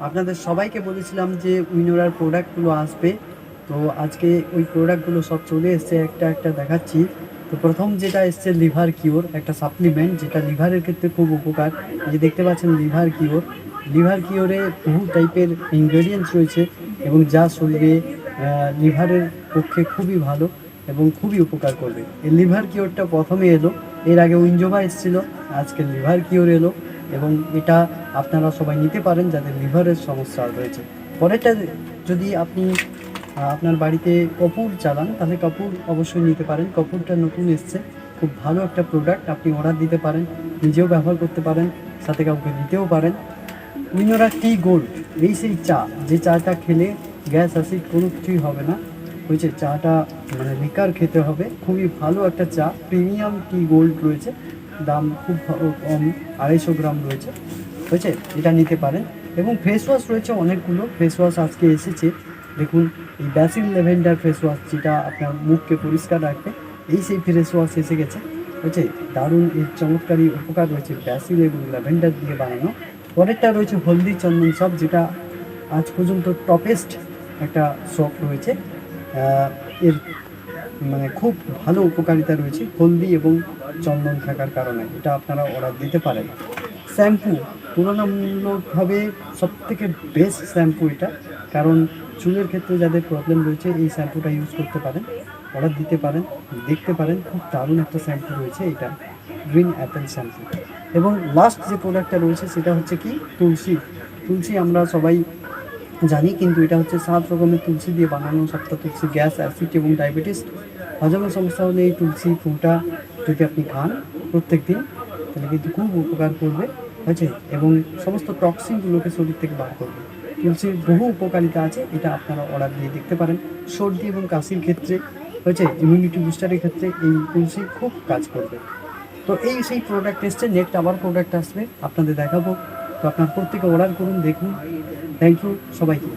আপনাদের সবাইকে বলেছিলাম যে উইনোরার প্রোডাক্টগুলো আসবে। তো আজকে ওই প্রোডাক্টগুলো সব চলে এসছে, একটা একটা দেখাচ্ছি। তো প্রথম যেটা এসছে লিভার কিওর, একটা সাপ্লিমেন্ট, যেটা লিভারের ক্ষেত্রে খুব উপকার। যে দেখতে পাচ্ছেন লিভার কিওর। লিভার কিওরে বহু টাইপের ইনগ্রেডিয়েন্টস রয়েছে এবং যা শরীরে লিভারের পক্ষে খুবই ভালো এবং খুবই উপকার করবে। এই লিভার কিওরটা প্রথমে এলো, এর আগে উইঞ্জোভা এসেছিল, আজকে লিভার কিওর এলো। এবং এটা আপনারা সবাই নিতে পারেন যাদের লিভারের সমস্যা রয়েছে। পরেরটা, যদি আপনি আপনার বাড়িতে কপুর চালান, তাহলে কপুর অবশ্যই নিতে পারেন। কপুরটা নতুন এসছে, খুব ভালো একটা প্রোডাক্ট আপনি অর্ডার দিতে পারেন, নিজেও ব্যবহার করতে পারেন, সাথে কাউকে দিতেও পারেন। উইনোরা টি গোল্ড, এই সেই চা, যে চাটা খেলে গ্যাস, অ্যাসিড কোনো কিছুই হবে না, হয়েছে চাটা মানে লিকার খেতে হবে। খুবই ভালো একটা চা, প্রিমিয়াম টি গোল্ড রয়েছে দাম খুব কম, আড়াইশো গ্রাম রয়েছে। হয়েছে? এটা নিতে পারেন। এবং ফেস ওয়াশ রয়েছে অনেকগুলো। ফেস ওয়াশ আজকে এসেছে। দেখুন, এই ব্যাসিল লেভেন্ডার ফেস ওয়াশ যেটা আপনার মুখকে পরিষ্কার রাখবে, এই সেই ফেস ওয়াশ এসে গেছে। হয়েছে? দারুণ, এর চমৎকারী উপকার রয়েছে ব্যাসিল এবং ল্যাভেন্ডার দিয়ে বানানো। পরেরটা রয়েছে হলদি চন্দন সব যেটা আজ পর্যন্ত টপেস্ট একটা শপ রয়েছে। এর মানে খুব ভালো উপকারিতা রয়েছে হলদি এবং চন্দন থাকার কারণে এটা আপনারা অর্ডার দিতে পারেন। শ্যাম্পু তুলনামূলকভাবে সব থেকে বেস্ট শ্যাম্পু এটা। কারণ চুলের ক্ষেত্রে যাদের প্রবলেম রয়েছে, এই শ্যাম্পুটা ইউজ করতে পারেন অর্ডার দিতে পারেন, দেখতে পারেন, খুব দারুণ একটা শ্যাম্পু রয়েছে এটা গ্রিন অ্যাপেল শ্যাম্পু এবং লাস্ট যে প্রোডাক্টটা রয়েছে, সেটা হচ্ছে কি? তুলসী। তুলসী আমরা সবাই জানি, কিন্তু এটা হচ্ছে সাত রকমের তুলসী দিয়ে বানানো, সপ্তাহ তুলসী গ্যাস, অ্যাসিড এবং ডায়াবেটিস। হজমের সমস্যা হলে এই তুলসী, ফুলটা যদি আপনি খান প্রত্যেক দিন, তাহলে কিন্তু খুব উপকার করবে, হয়েছে? এবং সমস্ত টক্সিনগুলোকে শরীর থেকে বার করবে। তুলসীর বহু উপকারিতা আছে, এটা আপনারা অর্ডার দিয়ে দেখতে পারেন। সর্দি এবং কাশির ক্ষেত্রে, হয়েছে? ইমিউনিটি বুস্টারের ক্ষেত্রে এই তুলসী খুব কাজ করবে। তো এই সেই প্রোডাক্ট এসছে নেক্সট আবার প্রোডাক্ট আসবে, আপনাদের দেখাবো। তো আপনার প্রত্যেকে অর্ডার করুন, দেখুন। থ্যাংক ইউ সবাইকে।